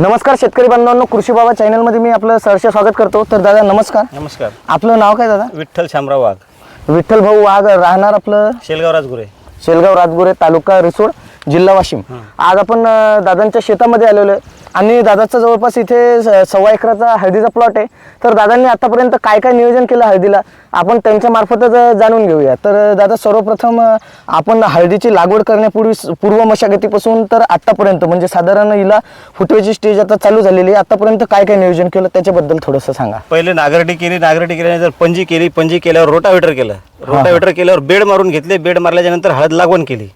नमस्कार शेतकरी बांधवांनो कृषी बाबा चॅनलमध्ये मी आपलं सहर्ष स्वागत करतो. तर दादा नमस्कार. नमस्कार. आपलं नाव काय दादा? विठ्ठल शामराव वाघ. विठ्ठल भाऊ वाघ राहणार आपलं? शेलगाव राजगुरे. शेलगाव राजगुरे तालुका रिसोड जिल्हा वाशिम. आज आपण अं, दादांच्या शेतामध्ये आलेलो आहे. आणि दादाचा जवळपास इथे स- सव्वा एकराचा हळदीचा प्लॉट आहे. तर दादांनी आतापर्यंत काय काय नियोजन केलं हळदीला आपण त्यांच्या मार्फतच अं, जाणून घेऊया. तर अं, दादा सर्वप्रथम अं, आपण हळदीची लागवड करण्यापूर्वी स- पूर्व मशागतीपासून तर आतापर्यंत म्हणजे साधारण हिला फुटवेची स्टेज आता चालू झालेली आहे. आतापर्यंत काय काय नियोजन केलं? त्याच्याबद्दल थोडंसं सांगा. पहिले नागरटी केली नागरटी केल्यानंतर पंजी केली पंजी केल्यावर रोटावेटर केलं. रोटावेटर केल्यावर बेड मारून घेतले बेड मारल्याच्या नंतर हळद लागवण केली.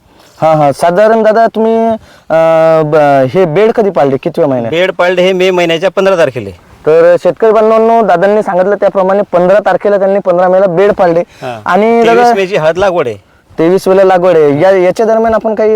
हां हां. साधारण दादा तुम्ही अं, ब- हे बेड कधी पाळले? कितव्या महिन्यात? बेड पाळले हे मे महिन्याच्या पंधरा तारखेला. तर शेतकरी बांधवांनो दादांनी सांगितलं त्याप्रमाणे पंधरा तारखेला त्यांनी पंधरा मेला बेड पाळले. आणि दादा मेची हळद लागवड आहे. तेवीस वेळेला लागवड आहे. या याच्या दरम्यान आपण काही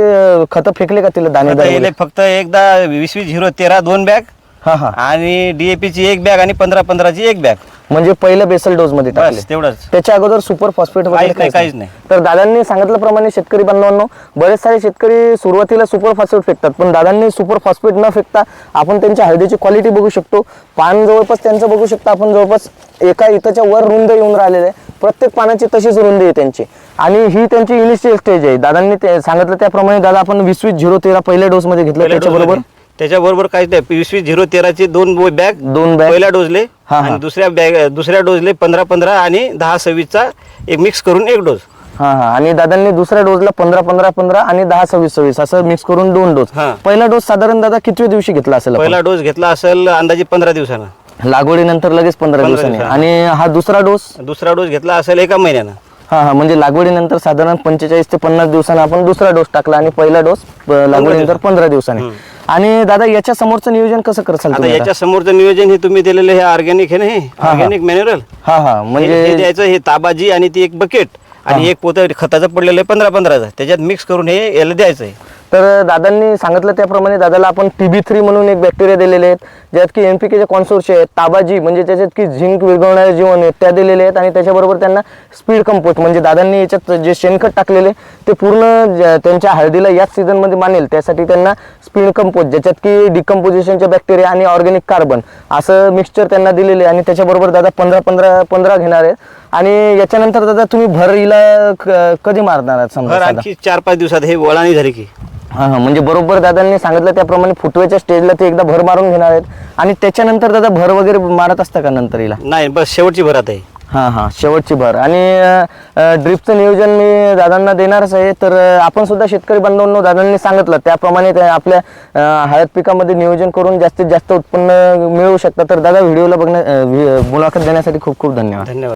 खतं फेकले का तिला आता याले वगैरे? फक्त एकदा वीस वीस झिरो तेरा दोन बॅग हा हा. आणि डीएपी ची एक बॅग आणि पंधरा पंधराची एक बॅग. म्हणजे पहिलं बेसल डोस मध्ये टाकले. बस तेवढंच. त्याच्या अगोदर सुपर फॉस्फेट वगैरे काहीच नाही, काहीच नाही. तर दादांनी सांगितल्याप्रमाणे शेतकरी बांधवांनो बरेच सारे शेतकरी सुरुवातीला सुपर फॉस्फेट फेकतात पण दादांनी सुपर फॉस्फेट न फेकता आपण त्यांच्या हळदीची क्वालिटी बघू शकतो. पान जवळपास त्यांचं बघू शकता आपण जवळपास एका इथंच्या वर रुंद येऊन राहिलेलं आहे. प्रत्येक पानाची तशीच रुंदी आहे त्यांची. आणि ही त्यांची इनिशियल स्टेज आहे. दादांनी ते सांगितलं त्याप्रमाणे दादा आपण वीस वीस झिरो तेरा पहिल्या डोस मध्ये घेतलं पहिल्या त्याच्याबरोबर. डोसमध्ये. त्याच्याबरोबर काहीच नाही वीस वीस झिरो तेराचे दोन बॅग दोन bag. पहिल्या डोजले हा, हा. आणि दुसऱ्या बॅग दुसऱ्या डोजले पंधरा पंधरा आणि दहा सव्वीसचा एक मिक्स करून एक डोस हा हा आणि दादांनी दुसऱ्या डोसला पंधरा पंधरा पंधरा आणि दहा सव्वीस सव्वीस असं मिक्स करून दोन डोस हा. पहिला डोस साधारण दादा किती दिवशी घेतला असेल आपण? पहिला डोस घेतला असेल अंदाजे पंधरा दिवसानं लागवडीनंतर लगेच पंधरा पंधरा दिवसांनी दिवसांनी. आणि हा दुसरा डोस दुसरा डोस घेतला असेल एका महिन्यानं हा हा म्हणजे लागवडीनंतर साधारण पंचेचाळीस ते पन्नास दिवसांनी आपण दुसरा डोस टाकला आणि पहिला डोस अ, लागवडीनंतर पंधरा दिवसांनी. आणि दादा याच्या समोरचं नियोजन कसं करसाल आता तुम्ही आता? याच्या समोरचं नियोजन हे तुम्ही दिलेलं हे ऑर्गॅनिक आहे ना हे? ऑर्गॅनिक मॅन्युअल हा हा हे म्हणजे द्यायचं हे ताबाजी आणि ती एक बकेट आणि एक पोतं खताचं पडलेलं आहे पंधरा पंधराचं. त्याच्यात मिक्स करून हे याला द्यायचं आहे तर दादांनी सांगितलं त्याप्रमाणे दादाला आपण टीबी थ्री म्हणून एक बॅक्टेरिया दिलेले आहेत ज्यात की एनपीकेचे कॉन्सोर्स आहेत ताबाजी म्हणजे त्याच्यात की झिंक विरघळणारे जीवन आहेत त्या दिलेले आहेत आणि त्याच्याबरोबर त्यांना स्पीड कंपोस्ट म्हणजे दादांनी याच्यात जे शेणखत टाकलेले ते पूर्ण त्यांच्या हळदीला याच सीझनमध्ये मानेल त्यासाठी त्यांना स्पीड कंपोस्ट ज्याच्यात की डिकम्पोजिशनचे बॅक्टेरिया आणि ऑर्गॅनिक कार्बन असं मिक्सचर त्यांना दिलेले आहे आणि त्याच्याबरोबर दादा पंधरा पंधरा पंधरा घेणार आहेत. आणि याच्यानंतर दादा तुम्ही भर हिला कधी मारणार आहात समजा चार पाच दिवसात हे वळाणी झाली की. हा हा. म्हणजे बरोबर दादांनी सांगितलं त्याप्रमाणे फुटवेच्या स्टेजला ते एकदा भर मारून घेणार आहेत. आणि त्याच्यानंतर दादा भर वगैरे मारत असतं का नंतर हिला? नाही बस शेवटची भरात आहे हा. हा शेवटची भर. आणि ड्रिपचं नियोजन मी दादांना देणारच आहे. तर अं, आपण सुद्धा शेतकरी बांधवांनो दादांनी सांगितलं त्याप्रमाणे ते आपल्या अं, हळद पिकामध्ये नियोजन करून जास्तीत जास्त उत्पन्न मिळवू शकता. तर दादा व्हिडिओला बघण्या अं, व्हि- मुलाखत देण्यासाठी खूप खूप धन्यवाद. धन्यवाद.